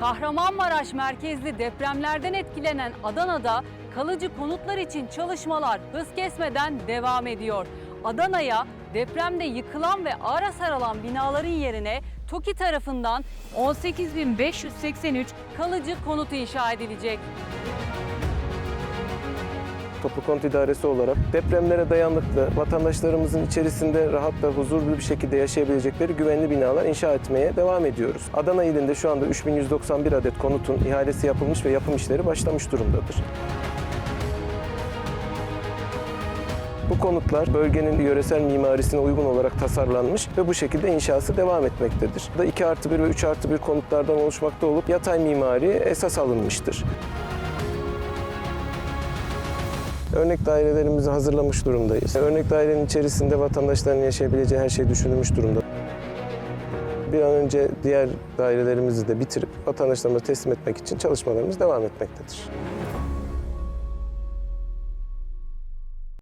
Kahramanmaraş merkezli depremlerden etkilenen Adana'da kalıcı konutlar için çalışmalar hız kesmeden devam ediyor. Adana'ya depremde yıkılan ve ağır hasar alan binaların yerine TOKİ tarafından 18.583 kalıcı konut inşa edilecek. Toplu Konut İdaresi olarak depremlere dayanıklı, vatandaşlarımızın içerisinde rahat ve huzurlu bir şekilde yaşayabilecekleri güvenli binalar inşa etmeye devam ediyoruz. Adana ilinde şu anda 3191 adet konutun ihalesi yapılmış ve yapım işleri başlamış durumdadır. Bu konutlar bölgenin yöresel mimarisine uygun olarak tasarlanmış ve bu şekilde inşası devam etmektedir. Da 2 artı 1 ve 3 artı 1 konutlardan oluşmakta olup yatay mimari esas alınmıştır. Örnek dairelerimizi hazırlamış durumdayız. Örnek dairenin içerisinde vatandaşların yaşayabileceği her şey düşünülmüş durumda. Bir an önce diğer dairelerimizi de bitirip vatandaşlarımıza teslim etmek için çalışmalarımız devam etmektedir.